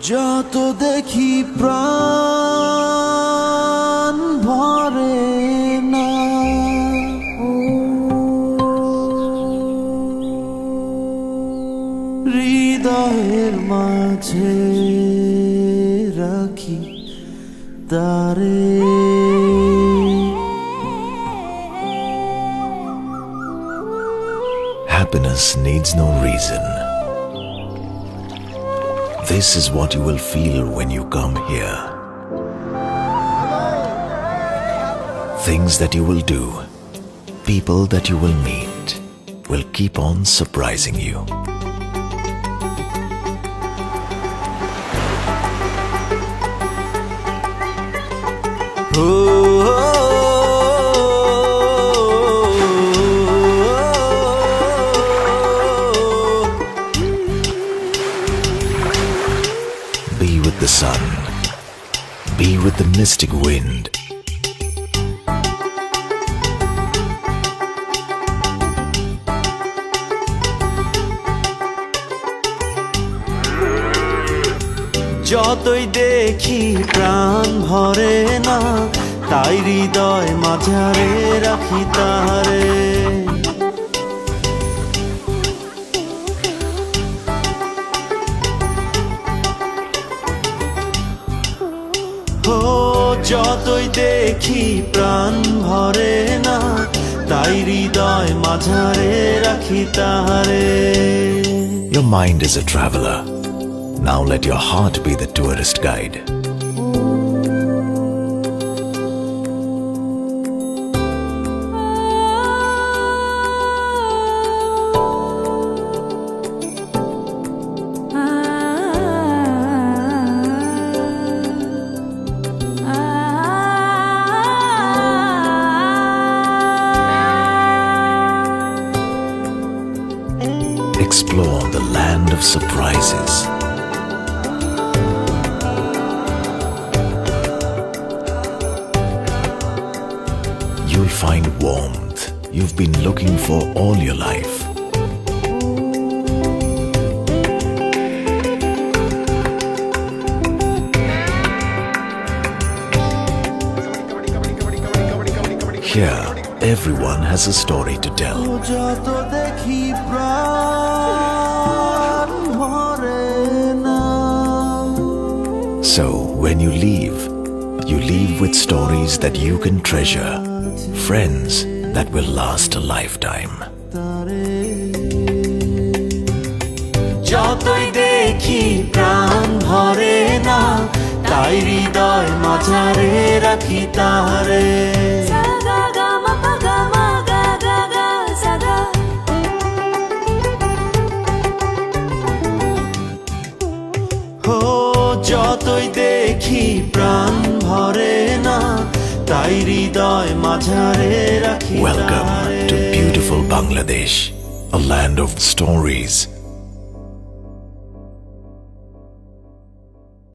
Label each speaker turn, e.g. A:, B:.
A: যত দেখি প্রাণ ভরে না হৃদয়ের মাঝে রাখি তারে
B: Happiness needs no reason. This is what you will feel when you come here. Things that you will do, people that you will meet, will keep on surprising you. Be the sun. Be with the mystic wind.
A: যতই দেখি প্রাণ ভরে না তাই হৃদয় মাঝারে রাখি তাহারে যতই দেখি প্রাণ ভরে না তাই হৃদয় মাঝারে রাখি তাহারে
B: Your mind is a traveler. Now let your heart be the tourist guide. Explore the land of surprises. You'll find warmth you've been looking for all your life. Here, everyone has a story to tell. So, when you leave, you leave with stories that you can treasure, friends that will last a lifetime.
A: যতই দেখি প্রাণ ভরে না তাই হৃদয় মাঝারে রাখি তাহারে যতই দেখি প্রাণ ভরে না তাই হৃদয় মাঝারে রাখি
B: Welcome
A: তাহারে
B: to beautiful Bangladesh, a land of stories